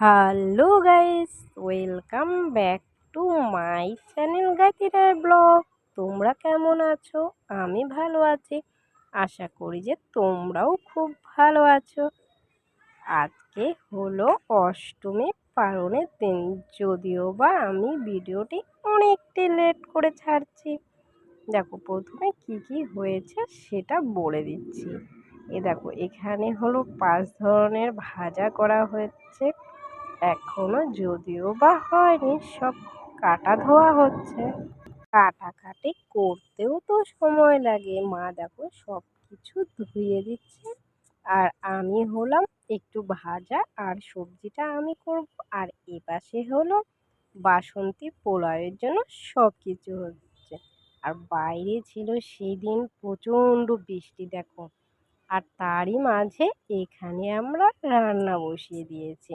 Hello guys, welcome back to my channel গাতিরার blog. তোমরা কেমন আছো? আমি ভালো আছি। আশা করি যে তোমরাও খুব ভালো আছো। আজকে হলো অষ্টমী পালনের দিন, যদিও বা আমি ভিডিওটি অনেকটাই লেট করে ছাড়ছি। দেখো, প্রথমে কি কি হয়েছে সেটা বলে দিচ্ছি। এ দেখো, এখানে হলো পাঁচ ধরনের ভাজা করা হয়েছে। এখনও যদিও বা হয়নি, সব কাটা ধোয়া হচ্ছে। কাটাকাটি করতেও তো সময় লাগে। মা দেখো সব কিছু ধুয়ে দিচ্ছে। আর আমি হলাম একটু ভাজা আর সবজিটা আমি করব। আর এপাশে হলো বাসন্তী পোলাওয়ের জন্য সব কিছু হচ্ছে। আর বাইরে ছিল সেদিন প্রচণ্ড বৃষ্টি, দেখো। আর তারই মাঝে এখানে আমরা রান্না বসিয়ে দিয়েছি।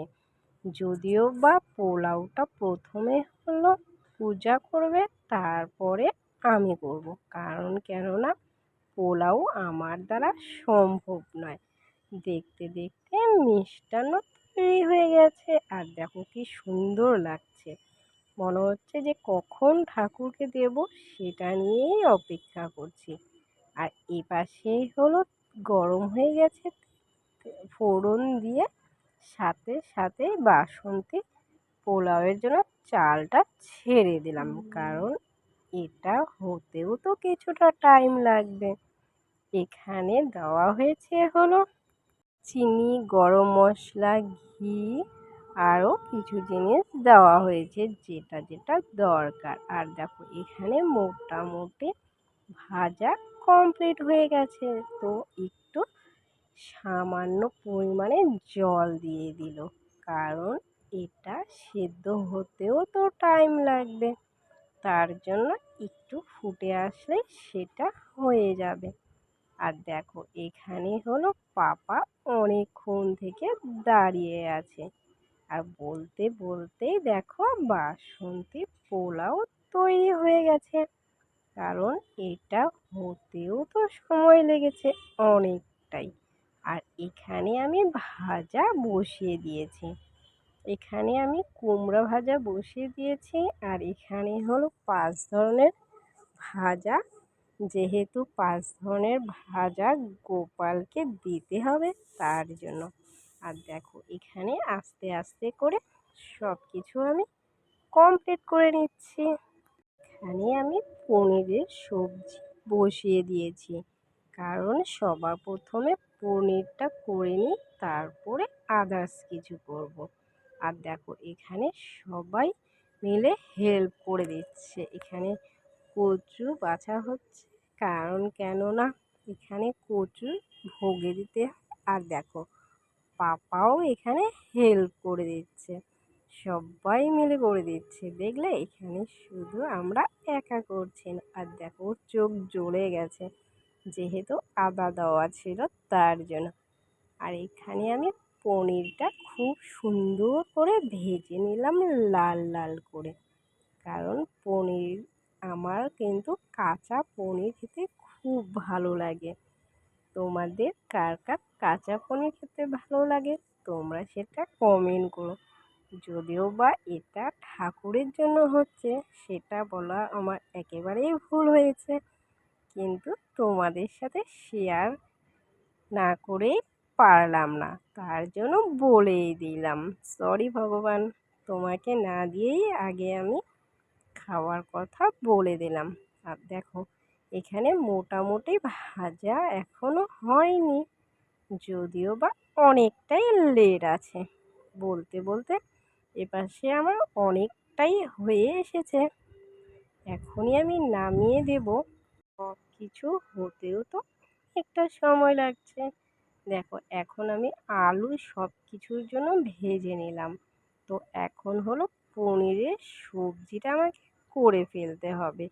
যদিও বা পোলাওটা প্রথমে হলো পূজা করবে, তারপরে আমি করব। কারণ কেননা পোলাও আমার দ্বারা সম্ভব নয়। দেখতে দেখতে মিষ্টান্ন তৈরি হয়ে গেছে আর দেখো কি সুন্দর লাগছে। মনে হচ্ছে যে কখন ঠাকুরকে দেব সেটা নিয়েই অপেক্ষা করছি। আর এপাশে হলো গরম হয়ে গেছে, ফোড়ন দিয়ে সাথে সাথে বাসন্তী পোলাওয়ের জন্য চালটা ছেড়ে দিলাম। কারণ এটা হতেও তো কিছুটা টাইম লাগবে। এখানে দেওয়া হয়েছে হলো চিনি গরম মশলা ঘি আরও কিছু জিনিস দেওয়া হয়েছে যেটা যেটা দরকার। আর দেখো এখানে মোটামুটি ভাজা কমপ্লিট হয়ে গেছে। তো সামান্য পরিমাণে জল দিয়ে দিল। কারণ এটা সেদ্ধ হতেও তো টাইম লাগবে। তার জন্য একটু ফুটে আসলে সেটা হয়ে যাবে। আর দেখো, এখানে হলো পাপা অনেকক্ষণ থেকে দাঁড়িয়ে আছে। আর বলতে বলতেই দেখো, বাসন্তী পোলাও তৈরি হয়ে গেছে। কারণ এটা হতেও তো সময় লেগেছে অনেকটাই। আর এখানে আমি ভাজা বসিয়ে দিয়েছি। এখানে আমি কুমড়া ভাজা বসিয়ে দিয়েছি আর এখানে হলো পাঁচ ধরনের ভাজা। যেহেতু পাঁচ ধরনের ভাজা গোপালকে দিতে হবে তার জন্য। আর দেখো, এখানে আস্তে আস্তে করে সব কিছু আমি কমপ্লিট করে নিচ্ছি। এখানে আমি পনিরের সবজি বসিয়ে দিয়েছি। কারণ সবার প্রথমে পনিরটা করে নিই, তারপরে আদার্স কিছু করব। আর দেখো, এখানে সবাই মিলে হেল্প করে দিচ্ছে। এখানে কচু বাছা হচ্ছে, কারণ কেননা এখানে কচু ভোগে দিতে আর দেখো, পাপাও এখানে হেল্প করে দিচ্ছে। সবাই মিলে করে দিচ্ছে। দেখলে এখানে শুধু আমরা একা করছি না। আর দেখো চোখ জ্বলে গেছে। যেহেতু আদা দেওয়া ছিল তার জন্য। আর এখানে আমি পনিরটা খুব সুন্দর করে ভেজে নিলাম লাল লাল করে। কারণ পনির, আমার কিন্তু কাঁচা পনির খেতে খুব ভালো লাগে। তোমাদের কার কার কাঁচা পনির খেতে ভালো লাগে তোমরা সেটা কমেন্ট করো। যদিও বা এটা ঠাকুরের জন্য হচ্ছে, সেটা বলা আমার একেবারেই ভুল হয়েছে। কিন্তু তোমাদের সাথে শেয়ার না করেই পারলাম না। তার জন্য বলেই দিলাম সরি ভগবান, তোমাকে না দিয়েই আগে আমি খাওয়ার কথা বলে দিলাম। আর দেখো, এখানে মোটামুটি ভাজা এখনও হয়নি, যদিও বা অনেকটাই লেট আছে। বলতে বলতে এপাশে আমার অনেকটাই হয়ে এসেছে। এখনই আমি নামিয়ে দেব। কিছু হতেও তো একটা সময় লাগছে। দেখো, এখন আমি আলু সব কিছুর জন্য ভেজে নিলাম। তো এখন হলো পনিরের সবজিটা আমাকে করে ফেলতে হবে।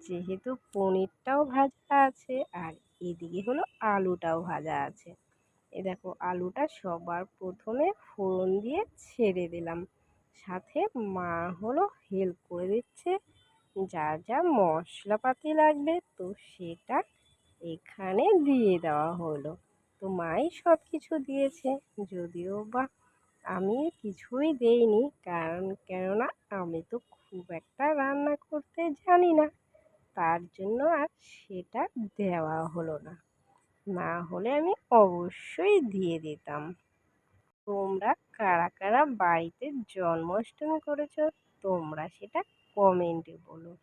যেহেতু পনিরটাও ভাজা আছে আর এদিকে হলো আলুটাও ভাজা আছে। এ দেখো, আলুটা সবার প্রথমে ফোড়ন দিয়ে ছেড়ে দিলাম। সাথে মা হলো হেল্প করে দিচ্ছে যা যা মশলাপাতি লাগবে তো সেটা এখানে দিয়ে দেওয়া হলো। তো মাই সব কিছু দিয়েছে, যদিও বা আমি কিছুই দেইনি, কারণ কেননা আমি তো খুব একটা রান্না করতে জানি না, তার জন্য আর সেটা দেওয়া হলো না। না হলে আমি অবশ্যই দিয়ে দিতাম। তোমরা কারা কারা বাড়িতে জন্মাষ্টমী করেছ, তোমরা সেটা কমেন্টে বলো।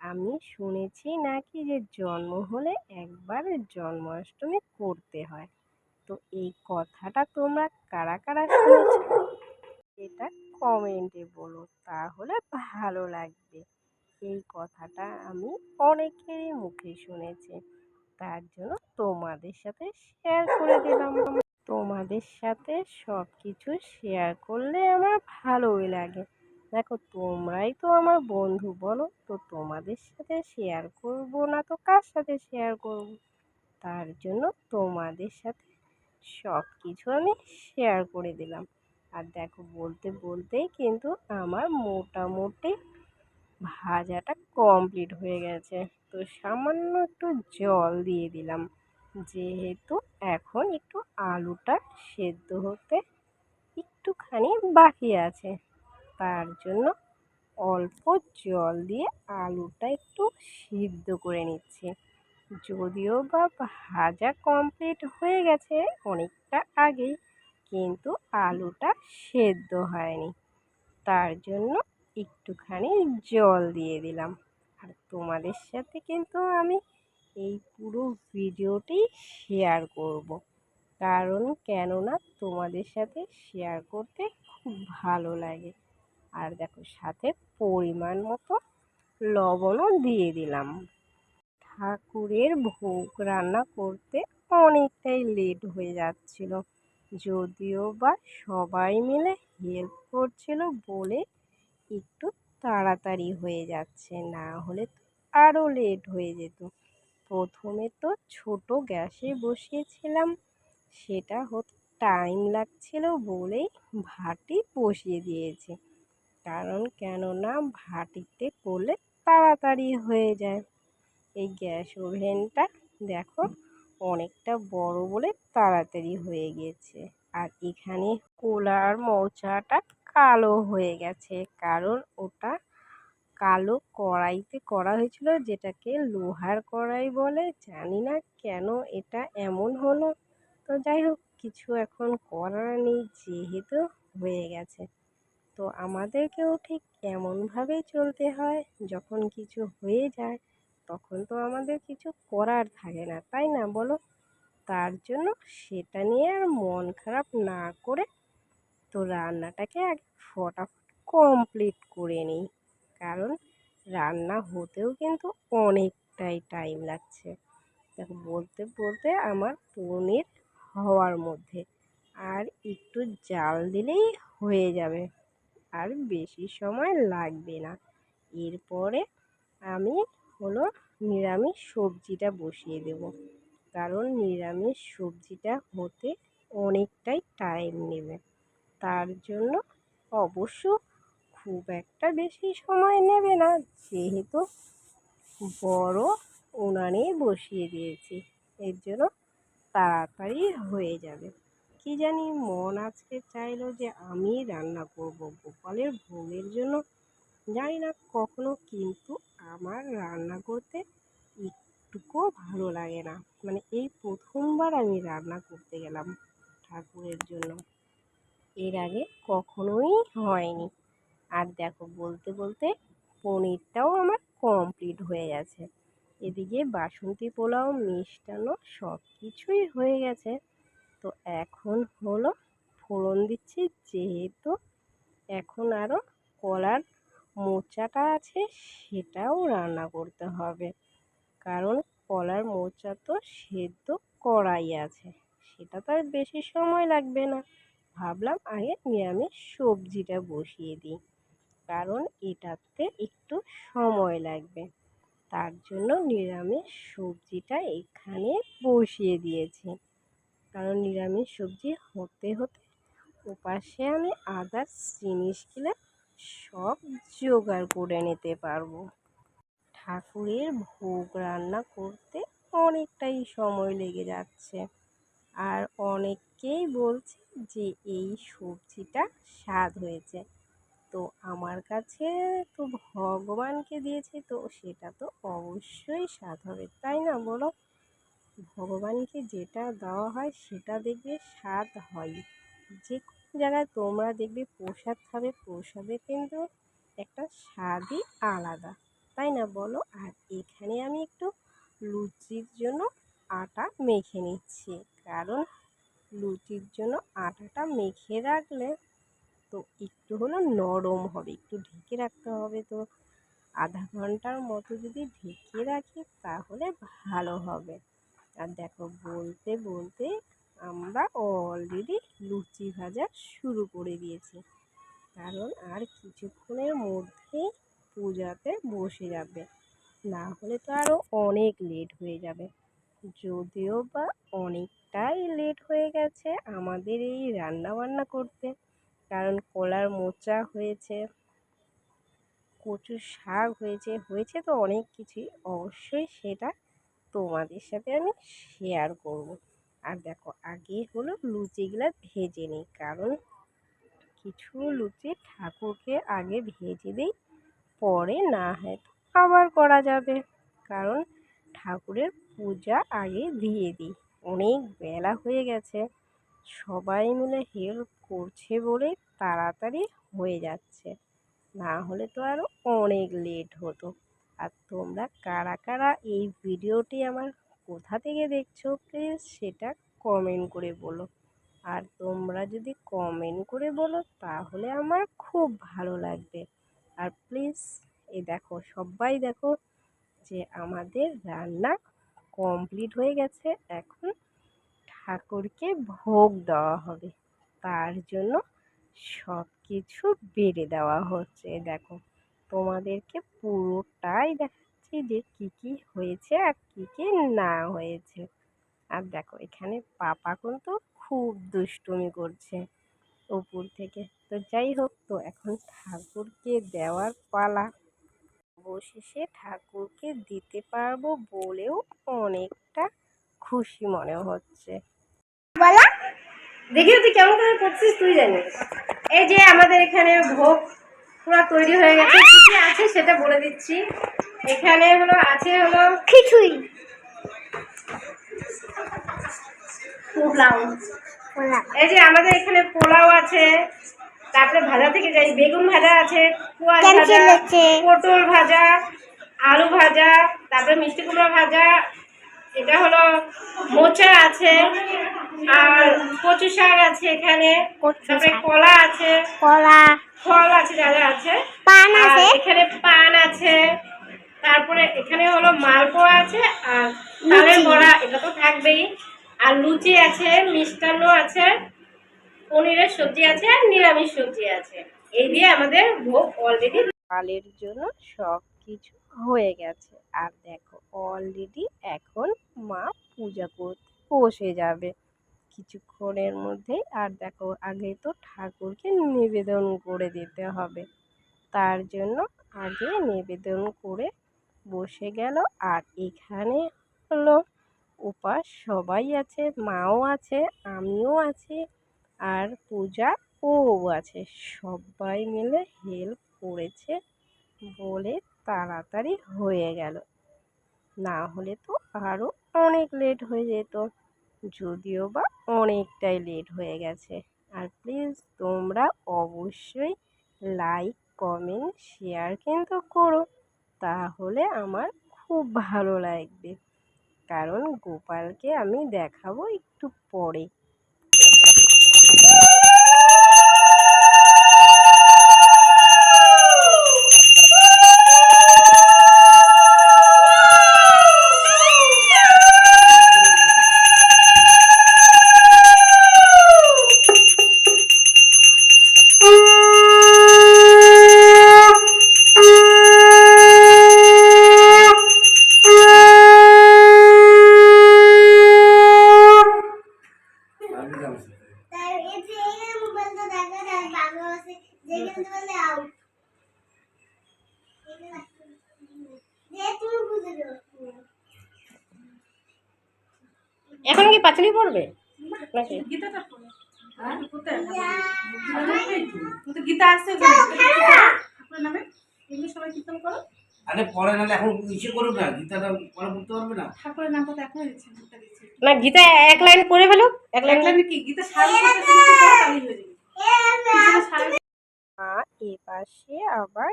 আমি শুনেছি নাকি যে জন্ম হলে একবার জন্মাষ্টমী করতে হয়। তো এই কথাটা তোমরা কারা কারা শুনেছ? এটা কমেন্টে বলো, তাহলে ভালো লাগবে। এই কথাটা আমি অনেকেরই মুখে শুনেছি। তার জন্য তোমাদের সাথে শেয়ার করে দিলাম। তোমাদের সাথে সব কিছু শেয়ার করলে আমার ভালোই লাগে। দেখো তোমরাই তো আমার বন্ধু, বলো? তো তোমাদের সাথে শেয়ার করব না তো কার সাথে শেয়ার করব? তার জন্য তোমাদের সাথে সব কিছু আমি শেয়ার করে দিলাম। আর দেখো বলতে বলতেই কিন্তু আমার মোটামুটি ভাজাটা কমপ্লিট হয়ে গেছে। তো সামান্য একটু জল দিয়ে দিলাম। যেহেতু এখন একটু আলুটা সেদ্ধ হতে একটুখানি বাকি আছে। তার জন্য অল্প জল দিয়ে আলুটা একটু সিদ্ধ করে নিচ্ছি। যদিও বা ভাজা কমপ্লিট হয়ে গেছে অনেকটা আগেই, কিন্তু আলুটা সেদ্ধ হয়নি। তার জন্য একটুখানি জল দিয়ে দিলাম। আর তোমাদের সাথে কিন্তু আমি এই পুরো ভিডিওটি শেয়ার করব। কারণ কেননা তোমাদের সাথে শেয়ার করতে খুব ভালো লাগে। আর দেখো সাথে পরিমাণ মতো লবণও দিয়ে দিলাম। ঠাকুরের ভোগ রান্না করতে অনেকটাই লেট হয়ে যাচ্ছিল, যদিও বা সবাই মিলে হেল্প করছিল বলে একটু তাড়াতাড়ি হয়ে যাচ্ছে, না হলে তো আরও লেট হয়ে যেত। প্রথমে তো ছোট গ্যাসে বসিয়েছিলাম, সেটা হতে টাইম লাগছিল বলেই ভাটি বসিয়ে দিয়েছি। কারণ কেননা ভাটিতে করলে তাড়াতাড়ি হয়ে যায়। এই গ্যাস ওভেনটা দেখো অনেকটা বড় বলে তাড়াতাড়ি হয়ে গিয়েছে আর এখানে কোলার মৌচাটা কালো হয়ে গেছে, কারণ ওটা কালো কড়াইতে করা হয়েছিল, যেটাকে লোহার কড়াই বলে। জানি না কেন এটা এমন হলো। তো যাই হোক, কিছু এখন করার নেই, যেহেতু হয়ে গেছে। তো আমাদেরকেও ঠিক এমনভাবেই চলতে হয়, যখন কিছু হয়ে যায়, তখন তো আমাদের কিছু করার থাকে না, তাই না বলো? তার জন্য সেটা নিয়ে আর মন খারাপ না করে তো রান্নাটাকে আগে ফটাফট কমপ্লিট করে নিই। কারণ রান্না হতেও কিন্তু অনেকটাই টাইম লাগছে। দেখো, বলতে বলতে আমার পনির হওয়ার মধ্যে আর একটু জাল দিলেই হয়ে যাবে। আর বেশি সময় লাগবে না। এরপরে আমি হলো নিরামিষ সবজিটা বসিয়ে দেব। কারণ নিরামিষ সবজিটা হতে অনেকটাই টাইম নেবে। তার জন্য অবশ্য খুব একটা বেশি সময় নেবে না। যেহেতু বড় উনানে বসিয়ে দিয়েছি। এর জন্য তাড়াতাড়ি হয়ে যাবে। কি জানি মন আজকে চাইলো যে আমি রান্না করব। গোপালের ভোগের জন্য জানি না কখনো, কিন্তু আমার রান্না করতে একটুকুও ভালো লাগে না। মানে এই প্রথমবার আমি রান্না করতে গেলাম ঠাকুরের জন্য। এর আগে কখনোই হয়নি। আর দেখো, বলতে বলতে পনিরটাও আমার কমপ্লিট হয়ে গেছে। এদিকে বাসন্তী পোলাও, মিষ্টান্ন সব কিছুই হয়ে গেছে। তো এখন হলো ফোড়ন দিচ্ছি, যেহেতু এখন আরও কলার মোচাটা আছে সেটাও রান্না করতে হবে। কারণ কলার মোচা তো সেদ্ধ করাই আছে, সেটা তো আর বেশি সময় লাগবে না। ভাবলাম আগে নিরামিষ সবজিটা বসিয়ে দিই, কারণ এটাতে একটু সময় লাগবে। তার জন্য নিরামিষ সবজিটা এখানে বসিয়ে দিয়েছি। কারণ নিরামিষ সবজি হতে হতে ওপাশে আমি আদার্স জিনিসগুলো সব জোগাড় করে নিতে পারব। ঠাকুরের ভোগ রান্না করতে অনেকটাই সময় লেগে যাচ্ছে। আর অনেকেই বলছে যে, এই সবজিটা স্বাদ হয়েছে। তো আমার কাছে তো ভগবানকে দিয়েছে, তো সেটা তো অবশ্যই স্বাদ হবে। তাই না বলো? ভগবানকে যেটা দেওয়া হয় সেটা দেখবে স্বাদ হয়। যে কোনো জায়গায় তোমরা দেখবে প্রসাদ খাবে, প্রসাদে কিন্তু একটা স্বাদই আলাদা। তাই না বলো? আর এখানে আমি একটু লুচির জন্য আটা মেখে নিচ্ছি। কারণ লুচির জন্য আটাটা মেখে রাখলে তো একটু হলো নরম হবে, একটু ঢেকে রাখতে হবে তো। আধা ঘণ্টার মতো যদি ঢেকে রাখি তাহলে ভালো হবে। আর দেখো বলতে বলতে আমরা অলরেডি লুচি ভাজা শুরু করে দিয়েছি। কারণ আর কিছুক্ষণের মধ্যেই পূজাতে বসে যাবে। না হলে তো আরও অনেক লেট হয়ে যাবে। যদিও বা অনেকটাই লেট হয়ে গেছে আমাদের এই রান্না বান্না করতে। কারণ কলার মোচা হয়েছে, কচুর শাক হয়েছে হয়েছে তো অনেক কিছুই। অবশ্যই সেটা তোমাদের সাথে আমি শেয়ার করব। আর দেখো, আগে হলো লুচিগুলো ভেজে নিই, কারণ কিছু লুচি ঠাকুরকে আগে ভেজে দিই, পরে না হয় আবার করা যাবে। কারণ ঠাকুরের পূজা আগে দিয়ে দিই, অনেক বেলা হয়ে গেছে। সবাই মিলে হেল্প করছে বলে তাড়াতাড়ি হয়ে যাচ্ছে। না হলে তো আরও অনেক লেট হতো। আর তোমরা কারা কারা এই ভিডিওটি আমার কোথা থেকে দেখছ প্লিজ সেটা কমেন্ট করে বলো। আর তোমরা যদি কমেন্ট করে বলো তাহলে আমার খুব ভালো লাগবে। আর প্লিজ এই দেখো, সবাই দেখো যে আমাদের রান্না কমপ্লিট হয়ে গেছে, এখন ঠাকুরকে ভোগ দেওয়া হবে। তার জন্য সব কিছু বেড়ে দেওয়া হচ্ছে, দেখো। তোমাদেরকে পুরোটাই দেখাচ্ছি যে কী কী হয়েছে আর কী কী না হয়েছে। আর দেখো, এখানে পাপা কিন্তু খুব দুষ্টুমি করছে উপর থেকে। তো যাই হোক, তো এখন ঠাকুরকে দেওয়ার পালা। অবশেষে ঠাকুরকে দিতে পারব বলেও অনেকটা খুশি মনে হচ্ছে। দেখি তুই কেমন করে করছিস তুই জানিস। এই যে আমাদের এখানে ভোগ পুরো তৈরি হয়ে গেছে। কি কি আছে সেটা বলে দিচ্ছি। এখানে হলো আছে হলো খিচুড়ি। পোলাও। এই যে আমাদের এখানে পোলাও আছে তারপরে ভাজা থেকে যাই বেগুন ভাজা আছে কুয়াশ ভাজা পটল ভাজা আলু ভাজা তারপরে মিষ্টি কুমড়া ভাজা এটা হলো মোচা আছে আর কচু শাক আছে এখানে তারপরে কলা আছে। কলা। ফল আছে যা যা আছে। পান আছে? এখানে পান আছে। তারপরে এখানে হলো মালপোয়া আছে আর তালের বড়া এটা তো থাকবেই। আর লুচি আছে মিষ্টান্ন আছে পনিরের সবজি আছে আর নিরামিষ সবজি আছে। এই দিয়ে আমাদের ভোগ অলরেডি কালের জন্য সব কিছু হয়ে গেছে। আর দেখো অলরেডি এখন মা পূজা করতে বসে যাবে। কিছুক্ষণের মধ্যেই আর দেখো, আগে তো ঠাকুরকে নিবেদন করে দিতে হবে। তার জন্য আগে নিবেদন করে বসে গেল আর এখানে হলো উপাস সবাই আছে, মাও আছে, আমিও আছি আর পূজা ও আছে। সবাই মিলে হেল্প করেছে বলে তাড়াতাড়ি হয়ে গেল। না হলে তো আরও অনেক লেট হয়ে যেত। যদিও বা অনেকটাই লেট হয়ে গেছে। আর প্লিজ তোমরা অবশ্যই লাইক কমেন্ট শেয়ার কিন্তু করো। তাহলে আমার খুব ভালো লাগবে। কারণ গোপালকে আমি দেখাবো একটু পরে। এখন কি পাঁচলি পড়বে? নাকি? গীতাটা পড়ো কোথায় কিন্তু গীতা আসছে নামে এগুলো সবাই কীর্তন করো আরে পরে নাহলে এখন ইসে করুক না গীতাটা পরে পড়তে পারবে না। ঠাকুরের নাম কথা এখন দিচ্ছি গীতা না গীতা এক লাইন পড়ে ফেলো এক লাইন লাগলে কি গীতা সারা তালি হয়ে যাবে পিছনে সারা মা এ পাশে আবার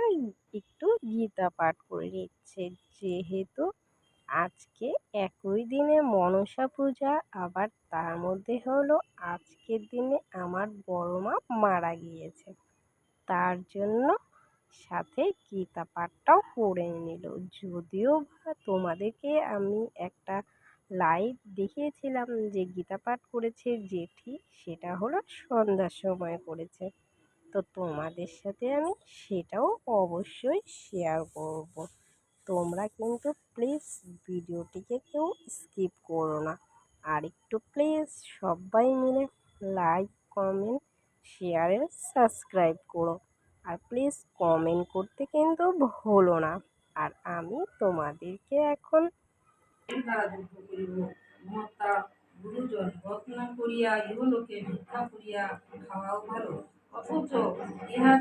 একটু গীতা পাঠ করে নিচ্ছে যেহেতু আজকে একই দিনে মনসা পূজা, আবার তার মধ্যে হলো আজকের দিনে আমার বড় মা মারা গিয়েছে। তার জন্য সাথে গীতা পাঠটাও করে নিল। যদিও বা তোমাদেরকে আমি একটা লাইভ দেখিয়েছিলাম যে গীতা পাঠ করেছে জেঠি, সেটা হলো সন্ধ্যার সময় করেছে। তো তোমাদের সাথে আমি সেটাও অবশ্যই শেয়ার করব। তোমরা কিন্তু প্লিজ ভিডিওটিকে কেউ স্কিপ করো না। আর একটু প্লিজ সবাই মিলে লাইক কমেন্ট শেয়ারে সাবস্ক্রাইব করো। আর প্লিজ কমেন্ট করতে কিন্তু ভুলো না। আর আমি তোমাদেরকে এখন গুরুজন করিয়া ইহলোকে ভিক্ষা করিয়া খাওয়াও ভালো অথচ ইহা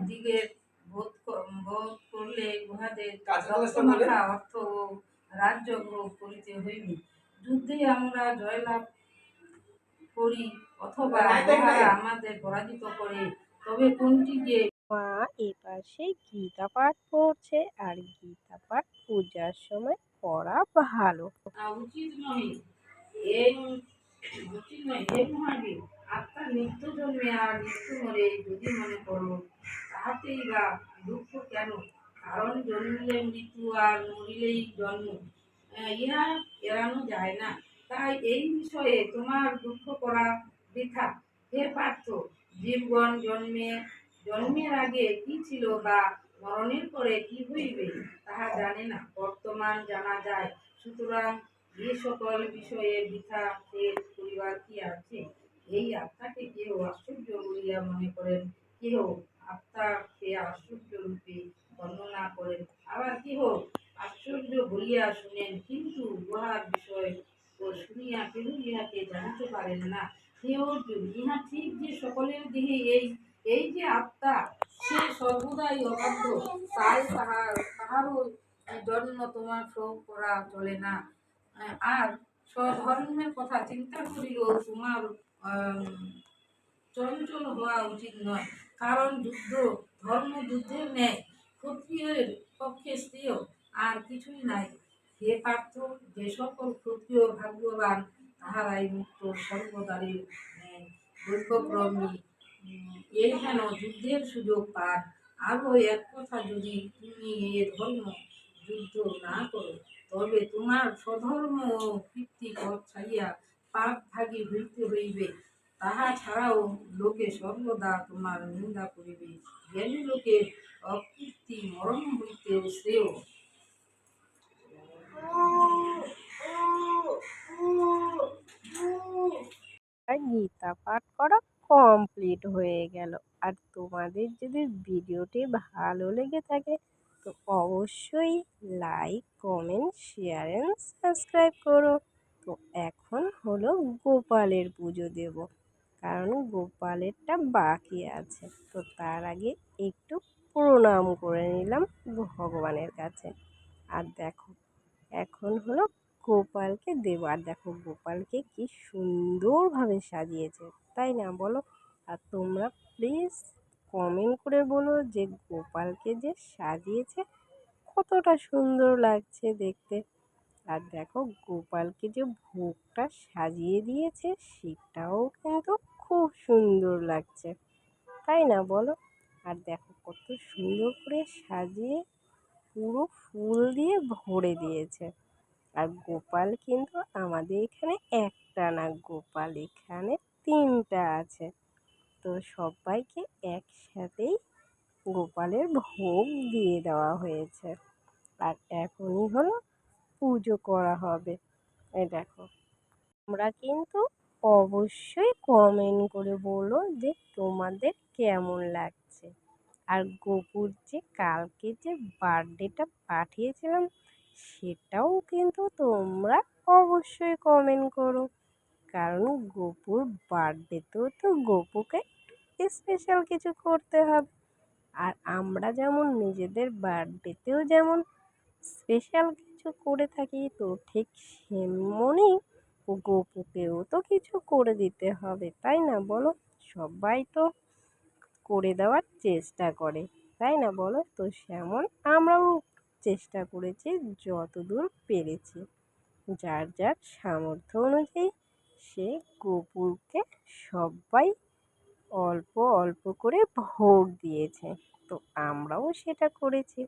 দিগের বোধ ক- বোধ করলে উহাদের রক্তমাখা অর্থ ও রাজ্য ভোগ করিতে হইবে। যুদ্ধে আমরা জয়লাভ করি অথবা আমাদের পরাজিত করে। তবে কোনটি যে মা এপাশে গীতা পাঠ করছে আর গীতা পাঠ পূজার সময় করা ভালো। উচিত এই উচিত নয় হে মহাবীর আত্মার নিত্য জন্মে আর মৃত্যু মরে যদি মনে করো, তাহাতেই বা দুঃখ কেন? কারণ জন্মিলে মৃত্যু আর মরিলেই জন্ম। ইহা এড়ানো যায় না। তাই এই বিষয়ে তোমার দুঃখ করা বৃথা। হে পার্থ, জীবগণ জন্মে, জন্মের আগে কি ছিল বা মরণের পরে কি হইবে তাহা জানে না। বর্তমান জানা যায়। সুতরাং যে সকল বিষয়ে বৃথা শেষ করিবার কি আছে? এই আত্মাকে কেউ আশ্চর্য বলিয়া মনে করেন, কেহ আত্মাকে আশ্চর্য রূপে বর্ণনা করেন। আবার কেহ আশ্চর্য বলিয়া শুনেন, কিন্তু উহার বিষয় ও শুনিয়া কেহ ইহাকে জানিতে পারেন না। হে অর্জুন ইহা ঠিক যে সকলের দেহে এই এই যে আত্মা, সে সর্বদাই অবাধ্য, তাই তাহার, তাহারও জন্ম তোমার শোক করা চলে না। আর স্বধর্মের কথা চিন্তা করিলেও তোমার চঞ্চল হওয়া উচিত নয়। কারণ যুদ্ধ, ধর্ম যুদ্ধের ন্যায়, ক্ষত্রিয়ের পক্ষে স্ত্রীয় আর কিছুই নাই। হে পার্থ, যে সকল ক্ষত্রিয় ভাগ্যবান তাহারাই মুক্ত সর্বদারের দৈর্ঘ্যক্রমী এই যেন যুদ্ধের সুযোগ পান। আরও এক কথা যদি তুমি এ ধর্ম যুদ্ধ না করো, তবে তোমার স্বধর্ম ও কীর্তি পথ ছাড়িয়া পাপ ভাগী হইতে হইবে, তাহা ছাড়াও লোকে সর্বদা তোমার নিন্দা করিবে। জ্ঞানী লোকের অকীর্তি মরণ হইতেও শ্রেয়। গীতা পাঠ করা কমপ্লিট হয়ে গেল। আর তোমাদের যদি ভিডিওটি ভালো লেগে থাকে, তো অবশ্যই like comment share and subscribe করো। এখন হলো গোপালের পুজো দেব। কারণ গোপালেরটা বাকি আছে। তো তার আগে একটু প্রণাম করে নিলাম ভগবানের কাছে। আর দেখো, এখন হলো গোপালকে দেব। আর দেখো, গোপালকে কি সুন্দরভাবে সাজিয়েছে। তাই না বলো? আর তোমরা প্লিজ কমেন্ট করে বলো যে গোপালকে যে সাজিয়েছে, কতটা সুন্দর লাগছে দেখতে। আর দেখো গোপালকে যে ভোগটা সাজিয়ে দিয়েছে, সেটাও কিন্তু খুব সুন্দর লাগছে। তাই না বলো? আর দেখো কত সুন্দর করে সাজিয়ে পুরো ফুল দিয়ে ভরে দিয়েছে। আর গোপাল কিন্তু আমাদের এখানে একটা না, গোপাল এখানে তিনটা আছে। তো সবাইকে একসাথেই গোপালের ভোগ দিয়ে দেওয়া হয়েছে। আর এখনই হলো পুজো করা হবে। এই দেখো। তোমরা কিন্তু অবশ্যই কমেন্ট করে বলো যে তোমাদের কেমন লাগছে। আর গোপুর যে কালকে যে বার্থডেটা পাঠিয়েছিলাম, সেটাও কিন্তু তোমরা অবশ্যই কমেন্ট করো। কারণ গোপুর বার্থডেতেও তো গপুকে স্পেশাল কিছু করতে হবে। আর আমরা যেমন নিজেদের বার্থডেতেও যেমন স্পেশাল কিছু করে থাকি তো ঠিক সেমনই গপুকেও তো কিছু করে দিতে হবে, তাই না বলো? সবাই তো করে দেওয়ার চেষ্টা করে, তাই না বলো? তো সেমন আমরাও চেষ্টা করেছি, যতদূর পেরেছি। যার যার সামর্থ্য অনুযায়ী সে গপুরকে সবাই অল্প অল্প করে ভোগ দিয়েছে, তো আমরাও সেটা করেছি।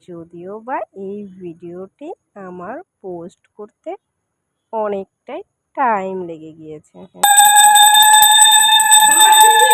যদিও বা এই ভিডিওটি আমার পোস্ট করতে অনেকটাই টাইম লেগে গিয়েছে সোমবার দিবি?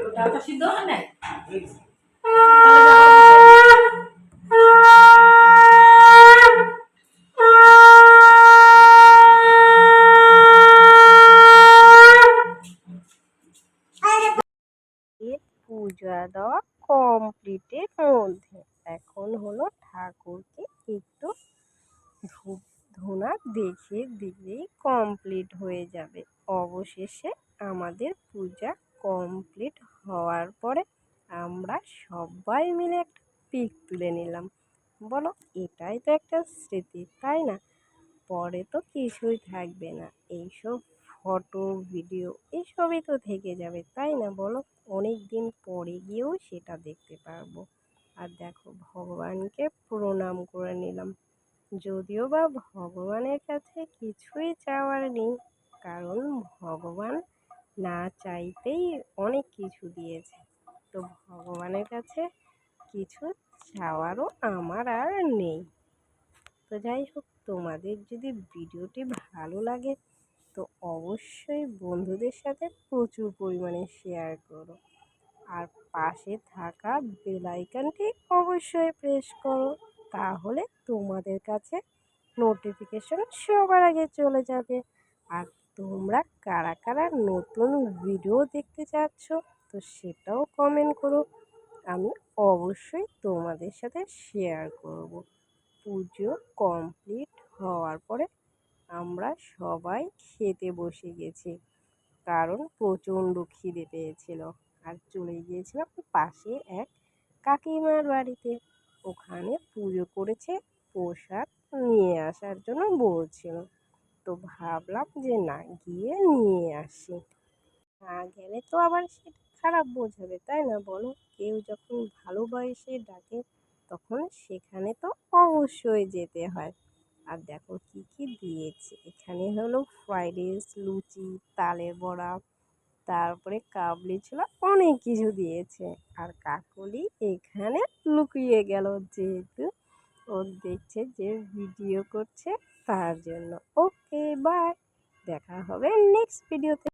তোর ডালটা সিদ্ধ হয় নাই এর পূজা দেওয়া কমপ্লিটের মধ্যে। এখন হলো ঠাকুরকে একটু ধূপ ধুনা দেখিয়ে দিলেই কমপ্লিট হয়ে যাবে। অবশেষে আমাদের পূজা কমপ্লিট হওয়ার পরে আমরা সবাই মিলে একটা পিক তুলে নিলাম। বলো, এটাই তো একটা স্মৃতি, তাই না? পরে তো কিছুই থাকবে না। এইসব ফটো, ভিডিও এসবই তো থেকে যাবে, তাই না বলো? অনেক দিন পরে গিয়েও সেটা দেখতে পারব। আর দেখো, ভগবানকে প্রণাম করে নিলাম। যদিও বা ভগবানের কাছে কিছুই চাওয়ার নেই, কারণ ভগবান না চাইতেই অনেক কিছু দিয়েছে। তো ভগবানের কাছে কিছু চাওয়ারও আমার আর নেই। তো যাই হোক, তোমাদের যদি ভিডিওটি ভালো লাগে তো অবশ্যই বন্ধুদের সাথে প্রচুর পরিমাণে শেয়ার করো। আর পাশে থাকা বেল অবশ্যই প্রেস করো, তাহলে তোমাদের কাছে নোটিফিকেশন সবার আগে চলে যাবে। আর তোমরা কারা কারা নতুন ভিডিও দেখতে চাচ্ছ, তো সেটাও কমেন্ট করো। আমি অবশ্যই তোমাদের সাথে শেয়ার করব। পুজো কমপ্লিট হওয়ার পরে আমরা সবাই খেতে বসে গেছি। কারণ প্রচণ্ড খিদে পেয়েছিল। আর চলে গিয়েছিলাম পাশে এক কাকিমার বাড়িতে। ওখানে পুজো করেছে, প্রসাদ নিয়ে আসার জন্য বলছিল। তো ভাবলাম যে না, গিয়ে নিয়ে আসি। না গেলে তো আবার সেটা খারাপ বোঝাবে, তাই না বলো? কেউ যখন ভালোবাসে, ডাকে, তখন সেখানে তো অবশ্যই যেতে হয়। আর দেখো কি কি দিয়েছে? এখানে হলো ফ্রাইড রাইস লুচি, তালের বড়া, তারপরে কাবলি ছিল, অনেক কিছু দিয়েছে। আর কাকলি এখানে লুকিয়ে গেল যেহেতু ও দেখছে যে ভিডিও করছে তার জন্য। ওকে বাই দেখা হবে নেক্সট ভিডিওতে